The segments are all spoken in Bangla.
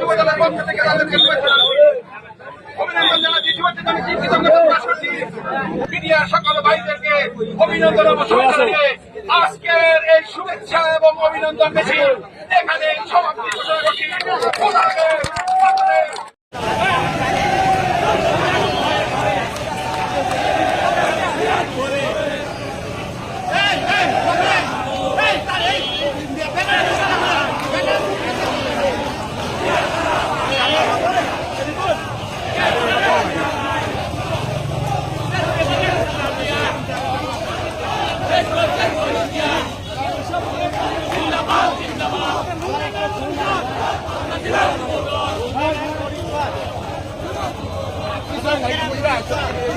যুব দলের পক্ষ থেকে তাদেরকে অভিনন্দন জানাচ্ছি। ভাইদেরকে অভিনন্দন এবং আজকের এই শুভেচ্ছা এবং অভিনন্দন বেশি। এখানে সমাপ্তি ঘোষণা করছি।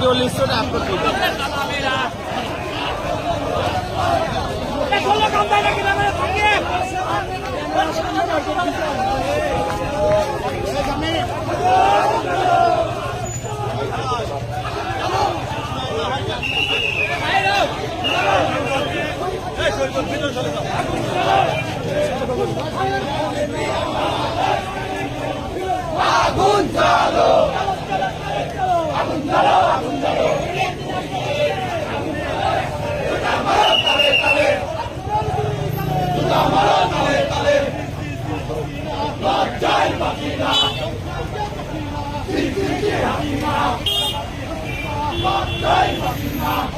ভিডিও লিস্টটা আপলোড করবেন সরেন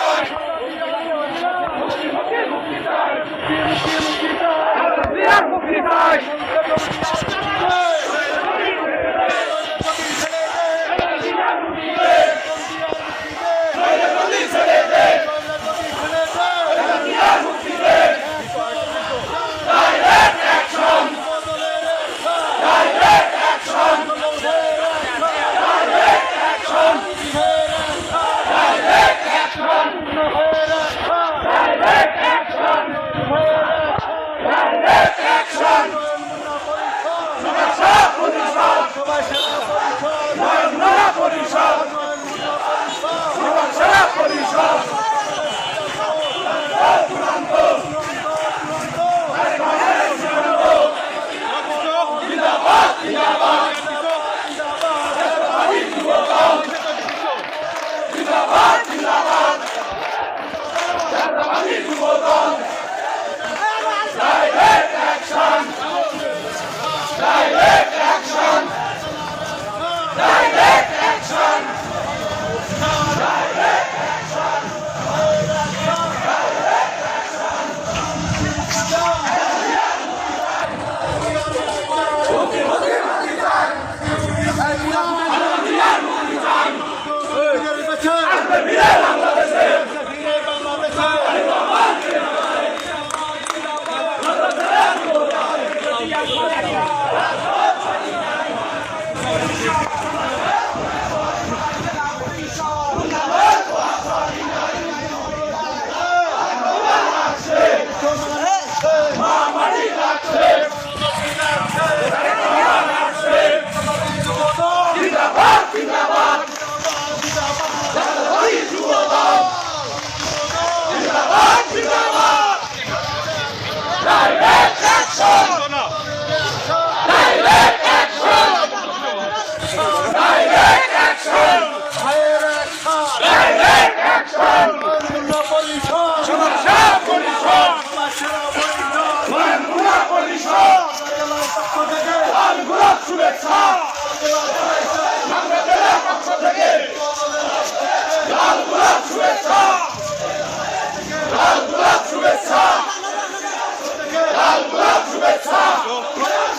পরিষদ পরিষদ direct action.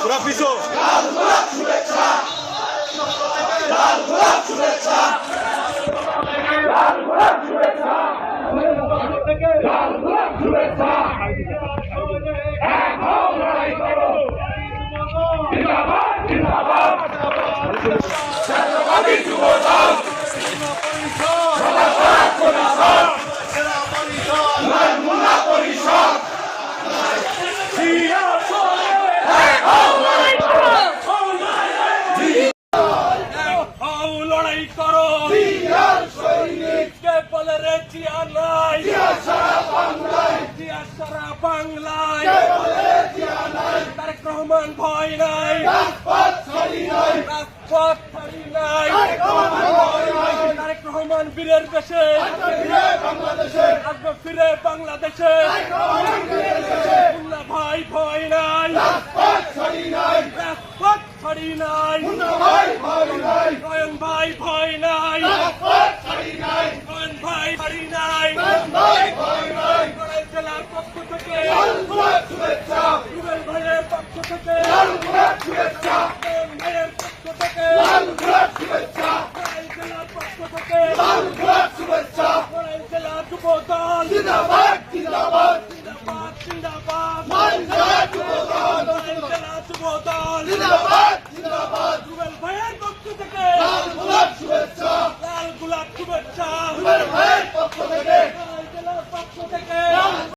Bora, জিয়া নাই। জিয়া সারা বাংলায়। তারেক রহমান ভয় নাই। রাজপথ ছাড়ি নাই। তারেক রহমান বীরের দেশে। আসবে ফিরে বাংলাদেশে। ভাই ভয় নাই। রাজপথ ছাড়ি নাই। নয়ন ভাই ভয় নাই। জিন্দাবাদ জিন্দাবাদ জিন্দাবাদ। জিন্দাবাদ জিন্দাবাদ। মানজাত সুবহান মানজাত সুবহান জিন্দাবাদ জিন্দাবাদ। রুবেল ভাইয়ের পক্ষ থেকে লাল গোলাপ শুভেচ্ছা। লাল গোলাপ শুভেচ্ছা। রুবেল ভাইয়ের পক্ষ থেকে। জেলার পক্ষ থেকে